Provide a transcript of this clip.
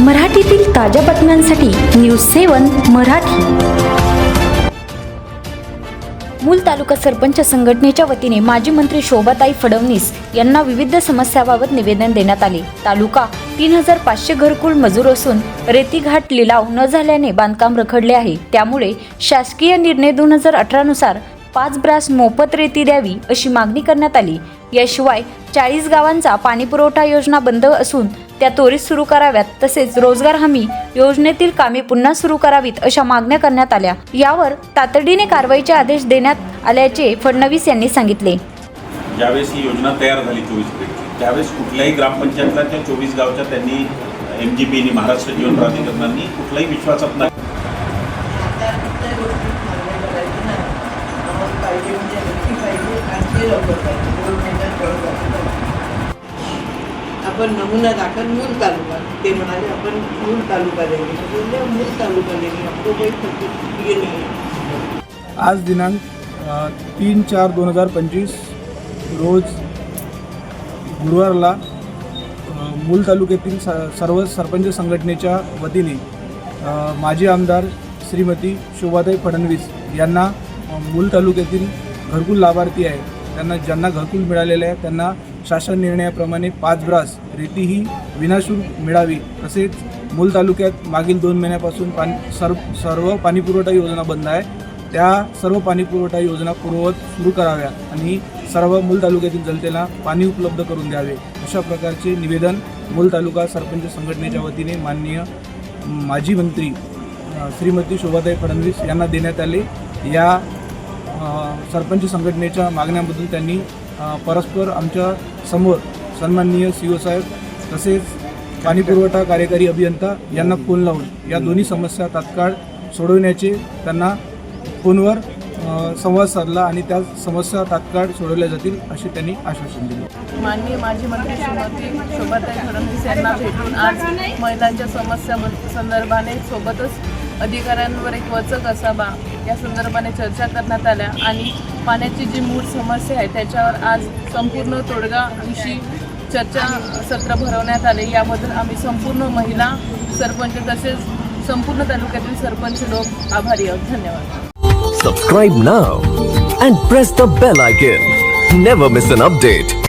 मराठीतील ताज्या बातम्यांसाठी न्यूज सेवन मराठी. मूल तालुका सरपंच संघटनेच्या वतीने माजी मंत्री शोभाताई फडणवीस यांना विविध समस्याबाबत निवेदन देण्यात आले. तालुका तीन हजार पाचशे घरकुल मजूर असून रेतीघाट लिलाव न झाल्याने बांधकाम रखडले आहे. त्यामुळे शासकीय निर्णय दोन हजार अठरानुसार पाच ब्रास मोफत रेती द्यावी अशी मागणी करण्यात आली. याशिवाय चाळीस गावांचा पाणीपुरवठा योजना बंद असून त्या त्वरित सुरू कराव्यात. तसेच रोजगार हमी योजनेतील कामे पुन्हा सुरू करावीत अशा मागण्या करण्यात आल्या. यावर तातडीने कारवाईचे आदेश देण्यात आल्याचे फडणवीस यांनी सांगितले. ज्यावेळेस ही योजना तयार झाली चोवीस पेडची त्यावेळेस कुठल्याही ग्रामपंचायतला त्या चोवीस गावच्या त्यांनी एम जी पीनी महाराष्ट्र जीवन प्राधिकरणांनी कुठलाही विश्वासात नाही. आपण नमुना दाखल मूल तालुका. ते म्हणाले आपण मूल तालुका देणे बोलले मूल तालुका देणे आपको कोई ये है आज दिनांक तीन चार दोन हजार पंचवीस रोज गुरुवारला मूल तालुक्यातील स सर्व सरपंच संघटनेच्या वतीने माजी आमदार श्रीमती शोभाताई फडणवीस यांना मूल तालुक्यातील घरकुल लाभार्थी आहे त्यांना ज्यांना घरकुल मिळालेले आहे त्यांना शासन निर्णयाप्रमाणे पाच ब्रास रेती ही विनाशुल्क मिळावी तसेच मूल तालुक्यात मागील दोन महिन्यापासून पाणी सर्व सर्व पाणीपुरवठा योजना बंद आहे. त्या सर्व पाणीपुरवठा योजना पूर्ववत सुरू कराव्या आणि सर्व मूल तालुक्यातील जनतेला पाणी उपलब्ध करून द्यावे अशा प्रकारचे निवेदन मूल तालुका सरपंच संघटनेच्या वतीने माननीय माजी मंत्री श्रीमती शोभाताई फडणवीस यांना देण्यात आले. या सरपंच संघटनेच्या मागण्याबद्दल त्यांनी परस्पर आमच्यासमोर सन्माननीय सी ओ साहेब तसेच पाणीपुरवठा कार्यकारी अभियंता यांना फोन लावून या दोन्ही समस्या तात्काळ सोडवण्याचे त्यांना फोनवर संवाद साधला आणि त्या समस्या तात्काळ सोडवल्या जातील असे त्यांनी आश्वासन दिले. माननीय माजी मंत्री श्रीमती शोभाताई फडणवीस यांना भेटून आज महिलांच्या समस्या संदर्भाने सोबतच अधिकाऱ्यांवर एक वचक असावा या संदर्भाने चर्चा करण्यात आल्या आणि पाण्याची जी मूळ समस्या आहे त्याच्यावर आज संपूर्ण तोडगा विषयी चर्चा सत्र भरवण्यात आले. याबद्दल आम्ही संपूर्ण महिला सरपंच तसेच संपूर्ण तालुक्यातील सरपंच लोक आभारी आहोत. धन्यवाद. Subscribe now and press the bell icon never miss an update